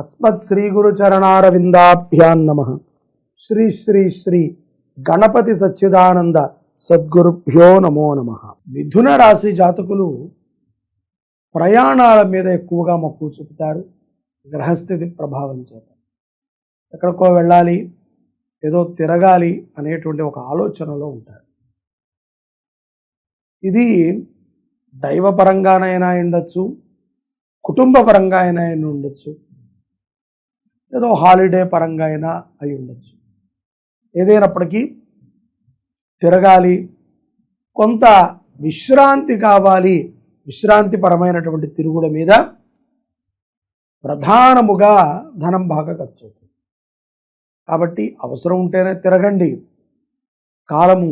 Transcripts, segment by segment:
అస్మత్ శ్రీ గురు చరణారవిందాభ్యాన్ నమ. శ్రీ శ్రీ శ్రీ గణపతి సచ్చిదానంద సద్గురుభ్యో నమో నమ. మిథున రాశి జాతకులు ప్రయాణాల మీద ఎక్కువగా మక్కువ చూపుతారు. గ్రహస్థితి ప్రభావం చేత. ఎక్కడికో వెళ్ళాలి ఏదో తిరగాలి అనేటువంటి ఒక ఆలోచనలో ఉంటారు. ఇది దైవపరంగానైనా ఉండొచ్చు కుటుంబపరంగా అయినా అయినా ఉండొచ్చు. ఏదో హాలిడే పరంగా అయినా అయి ఉండొచ్చు. ఏదైనప్పటికీ తిరగాలి కొంత విశ్రాంతి కావాలి విశ్రాంతిపరమైనటువంటి తిరుగుల మీద ప్రధానముగా ధనం బాగా ఖర్చు అవుతుంది కాబట్టి అవసరం ఉంటేనే తిరగండి. కాలము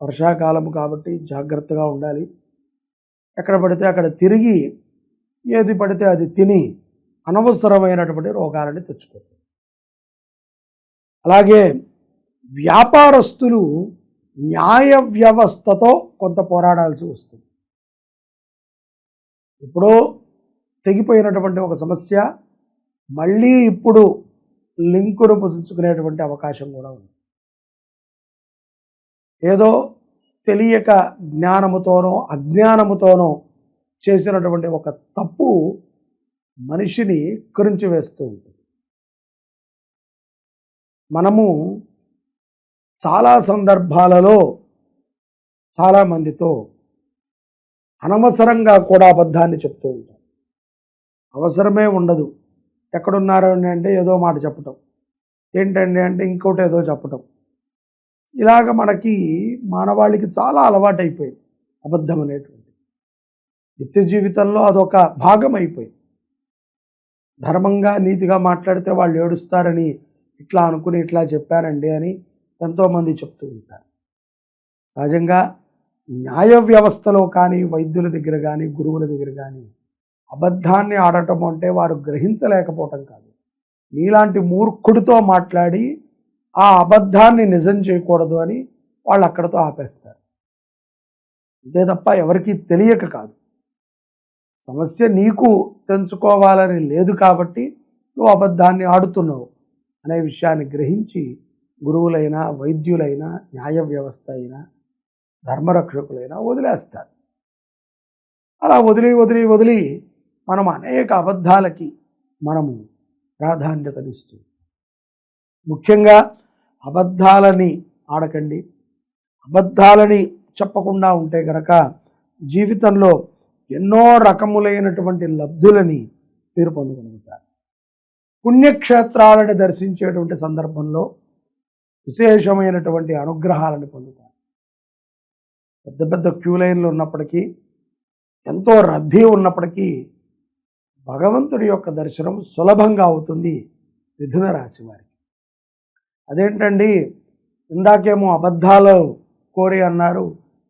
వర్షాకాలము కాబట్టి జాగ్రత్తగా ఉండాలి. ఎక్కడ పడితే అక్కడ తిరిగి ఏది పడితే అది తిని అనవసరమైనటువంటి రోగాలని తెచ్చుకోండి అలాగే వ్యాపారస్తులు న్యాయ వ్యవస్థతో కొంత పోరాడాల్సి వస్తుంది. ఎప్పుడో తెగిపోయినటువంటి ఒక సమస్య మళ్ళీ ఇప్పుడు లింకును పుదుచుకునేటువంటి అవకాశం కూడా ఉంది. ఏదో తెలియక జ్ఞానముతోనో అజ్ఞానముతోనో చేసినటువంటి ఒక తప్పు మనిషిని కరించి వేస్తూ ఉంటుంది. మనము చాలా సందర్భాలలో చాలామందితో అనవసరంగా కూడా అబద్ధాన్ని చెప్తూ ఉంటాం. అవసరమే ఉండదు. ఎక్కడున్నారు అంటే ఏదో మాట చెప్పటం. ఏంటండి అంటే ఇంకోటి ఏదో చెప్పటం. ఇలాగ మనకి మానవాళికి చాలా అలవాటైపోయింది. అబద్ధం అనేటువంటి నిత్య జీవితంలో అదొక భాగం అయిపోయింది ధర్మంగా నీతిగా మాట్లాడితే వాళ్ళు ఏడుస్తారని ఇట్లా అనుకుని ఇట్లా చెప్పారండి అని ఎంతోమంది చెప్తూ ఉంటారు. సహజంగా న్యాయ వ్యవస్థలో కానీ వైద్యుల దగ్గర కానీ గురువుల దగ్గర కానీ అబద్ధాన్ని ఆడటం అంటే వారు గ్రహించలేకపోవటం కాదు. నీలాంటి మూర్ఖుడితో మాట్లాడి ఆ అబద్ధాన్ని నిజం చేయకూడదు అని వాళ్ళు అక్కడతో ఆపేస్తారు. అంతే తప్ప ఎవరికీ తెలియక కాదు. సమస్య నీకు తెంచుకోవాలని లేదు కాబట్టి నువ్వు అబద్ధాన్ని ఆడుతున్నావు అనే విషయాన్ని గ్రహించి గురువులైనా వైద్యులైనా న్యాయ వ్యవస్థ అయినా ధర్మరక్షకులైనా వదిలేస్తారు. అలా వదిలి వదిలి వదిలి మనం అనేక అబద్ధాలకి మనము ప్రాధాన్యతనిస్తూ ముఖ్యంగా అబద్ధాలని ఆడకండి. అబద్ధాలని చెప్పకుండా ఉంటే గనక జీవితంలో ఎన్నో రకములైనటువంటి లబ్ధులని మీరు పొందగలుగుతారు పుణ్యక్షేత్రాలను దర్శించేటువంటి సందర్భంలో విశేషమైనటువంటి అనుగ్రహాలను పొందుతారు. పెద్ద పెద్ద క్యూ లైన్లు ఉన్నప్పటికీ ఎంతో రద్దీ ఉన్నప్పటికీ భగవంతుడి యొక్క దర్శనం సులభంగా అవుతుంది మిథున రాశి వారికి. అదేంటండి? ఇందాకేమో అబద్ధాలు కోరి అన్నారు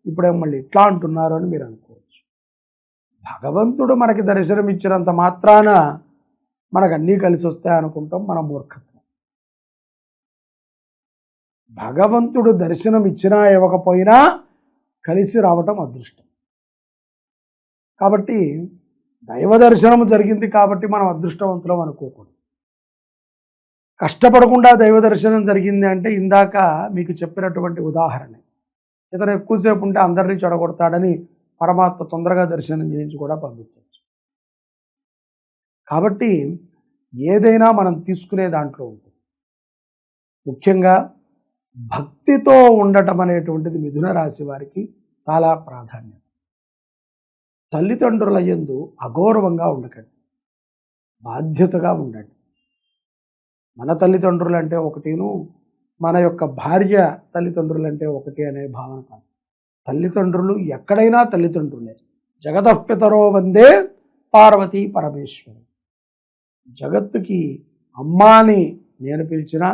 ఇప్పుడేమో మళ్ళీ ఇట్లా అంటున్నారు అని మీరు అనుకో భగవంతుడు మనకి దర్శనం ఇచ్చినంత మాత్రాన మనకు అన్నీ కలిసి వస్తాయి అనుకుంటాం మన మూర్ఖత్వం. భగవంతుడు దర్శనం ఇచ్చినా ఇవ్వకపోయినా కలిసి రావటం అదృష్టం. కాబట్టి దైవ దర్శనం జరిగింది కాబట్టి మనం అదృష్టవంతులం అనుకోకూడదు. కష్టపడకుండా దైవ దర్శనం జరిగింది అంటే ఇందాక మీకు చెప్పినటువంటి ఉదాహరణ. ఇతను ఎక్కువసేపు ఉంటే అందరినీ చెడగొడతాడని పరమాత్మ తొందరగా దర్శనం చేయించి కూడా పంపించవచ్చు. కాబట్టి ఏదైనా మనం తీసుకునే దాంట్లో ఉంటుంది. ముఖ్యంగా భక్తితో ఉండటం అనేటువంటిది మిథున రాశి వారికి చాలా ప్రాధాన్యత తల్లిదండ్రుల యందు అగౌరవంగా ఉండకండి. బాధ్యతగా ఉండండి. మన తల్లిదండ్రులు అంటే ఒకటిను మన యొక్క భార్య తల్లిదండ్రులు అంటే ఒకటి అనే భావన కాదు. తల్లిదండ్రులు ఎక్కడైనా తల్లిదండ్రులే. జగతపితరో వందే పార్వతీ పరమేశ్వరు. జగత్తుకి అమ్మాని నేను పిలిచినా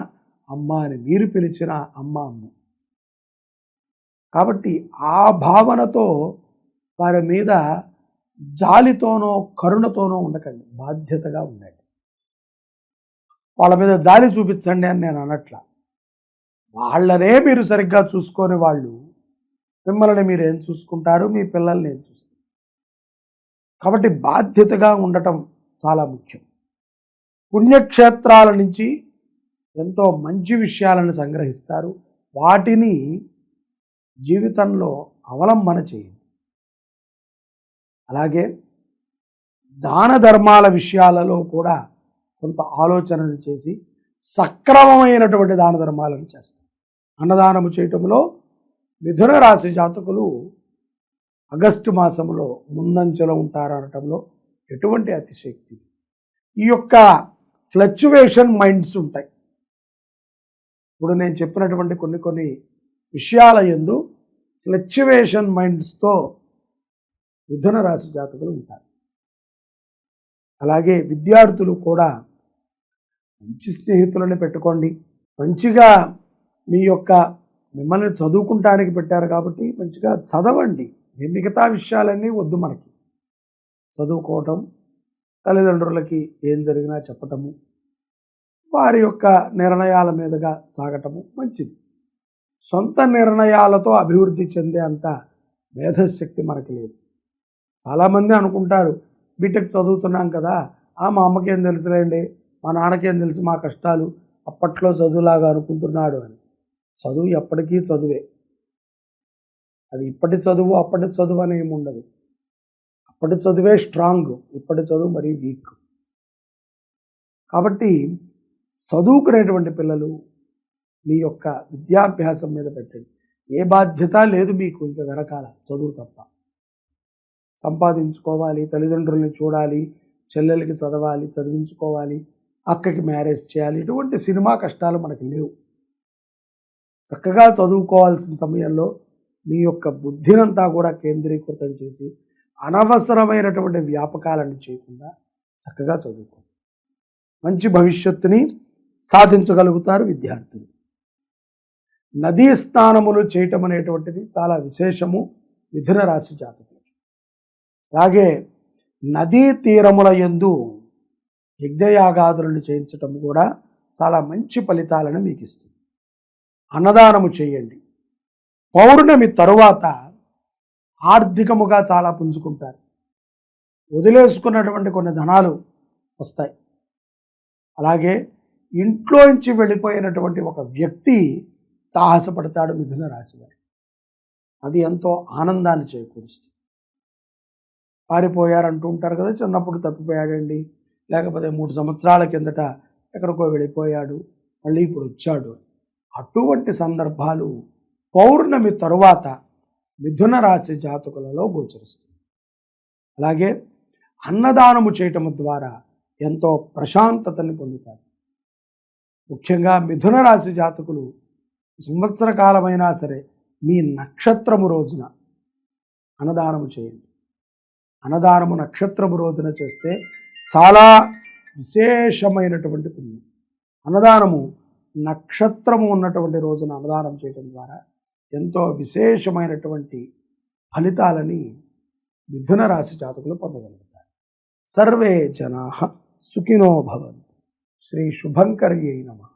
అమ్మాని మీరు పిలిచిన అమ్మ అమ్మ. కాబట్టి ఆ భావనతో వారి మీద జాలితోనో కరుణతోనో ఉండకండి. బాధ్యతగా ఉండండి. వాళ్ళ మీద జాలి చూపించండి అని నేను అనట్లా. వాళ్ళనే మీరు సరిగ్గా చూసుకొని వాళ్ళు మిమ్మల్ని మీరు ఏం చూసుకుంటారు? మీ పిల్లల్ని ఏం చూసుకుంటారు? కాబట్టి బాధ్యతగా ఉండటం చాలా ముఖ్యం. పుణ్యక్షేత్రాల నుంచి ఎంతో మంచి విషయాలను సంగ్రహిస్తారు. వాటిని జీవితంలో అవలంబన చేయండి. అలాగే దాన ధర్మాల విషయాలలో కూడా కొంత ఆలోచనలు చేసి సక్రమమైనటువంటి దాన ధర్మాలను చేస్తారు. అన్నదానము చేయటంలో మిథున రాశి జాతకులు ఆగస్టు మాసంలో ముందంచెలో ఉంటారనటంలో ఎటువంటి అతిశక్తి ఈ యొక్క ఫ్లక్చువేషన్ మైండ్స్ ఉంటాయి. ఇప్పుడు నేను చెప్పినటువంటి కొన్ని కొన్ని విషయాల ఎందు ఫ్లక్చువేషన్ మైండ్స్తో మిథున రాశి జాతకులు ఉంటారు. అలాగే విద్యార్థులు కూడా మంచి స్నేహితులను పెట్టుకోండి. మంచిగా మీ యొక్క మిమ్మల్ని చదువుకుంటానికి పెట్టారు కాబట్టి మంచిగా చదవండి. ఈ మిగతా విషయాలన్నీ వద్దు మనకి. చదువుకోవటం తల్లిదండ్రులకి ఏం జరిగినా చెప్పటము వారి యొక్క నిర్ణయాల మీదుగా సాగటము మంచిది. సొంత నిర్ణయాలతో అభివృద్ధి చెందే అంత మేధశక్తి మనకి లేదు. చాలామంది అనుకుంటారు బీటెక్ చదువుతున్నాం కదా ఆ మా అమ్మకేం తెలుసులేండి మా నాన్నకేం తెలుసు మా కష్టాలు అప్పట్లో చదువులాగా అనుకుంటున్నాడు అని. చదువు ఎప్పటికీ చదువే. అది ఇప్పటి చదువు అప్పటి చదువు అని ఏముండదు అప్పటి చదువే స్ట్రాంగ్ ఇప్పటి చదువు మరీ వీక్. కాబట్టి చదువుకునేటువంటి పిల్లలు మీ యొక్క విద్యాభ్యాసం మీద పెట్టండి. ఏ బాధ్యత లేదు మీకు ఇంకా వెనకాల చదువు తప్ప. సంపాదించుకోవాలి తల్లిదండ్రుల్ని చూడాలి చెల్లెలకి చదవాలి చదివించుకోవాలి అక్కకి మ్యారేజ్ చేయాలి ఇటువంటి సినిమా కష్టాలు మనకు లేవు. చక్కగా చదువుకోవాల్సిన సమయంలో మీ యొక్క బుద్ధినంతా కూడా కేంద్రీకృతం చేసి అనవసరమైనటువంటి వ్యాపకాలను చేయకుండా చక్కగా చదువుకో మంచి భవిష్యత్తుని సాధించగలుగుతారు విద్యార్థులు. నదీ స్నానములు చేయటం అనేటువంటిది చాలా విశేషము మిథున రాశి జాతకులకి అలాగే నదీ తీరముల యందు యజ్ఞయాగాదులను చేయించటం కూడా చాలా మంచి ఫలితాలను మీకు ఇస్తుంది అన్నదానము చేయండి. పౌర్ణమి తరువాత ఆర్థికముగా చాలా పుంజుకుంటారు. వదిలేసుకున్నటువంటి కొన్ని ధనాలు వస్తాయి. అలాగే ఇంట్లోంచి వెళ్ళిపోయినటువంటి ఒక వ్యక్తి తాహసపడతాడు మిథున రాశివారు అది ఎంతో ఆనందాన్ని చేకూరుస్తుంది. పారిపోయారంటూ ఉంటారు కదా చిన్నప్పుడు తప్పిపోయాడండి. లేకపోతే మూడు సంవత్సరాల కిందట ఎక్కడికో వెళ్ళిపోయాడు. మళ్ళీ ఇప్పుడు వచ్చాడు అటువంటి సందర్భాలు పౌర్ణమి తరువాత మిథున రాశి జాతకులలో గోచరిస్తుంది. అలాగే అన్నదానము చేయటం ద్వారా ఎంతో ప్రశాంతతని పొందుతారు. ముఖ్యంగా మిథున రాశి జాతకులు సంవత్సర కాలమైనా సరే మీ నక్షత్రము రోజున అన్నదానము చేయండి. అన్నదానము నక్షత్రము రోజున చేస్తే చాలా విశేషమైనటువంటి పుణ్యం. అన్నదానము నక్షత్రము ఉన్నటువంటి రోజున అన్నదానం చేయడం ద్వారా ఎంతో విశేషమైనటువంటి ఫలితాలని మిథున రాశి జాతకులు పొందగలుగుతారు. సర్వే జనా సుఖినో భవంతు. శ్రీ శుభంకర్యై నమ.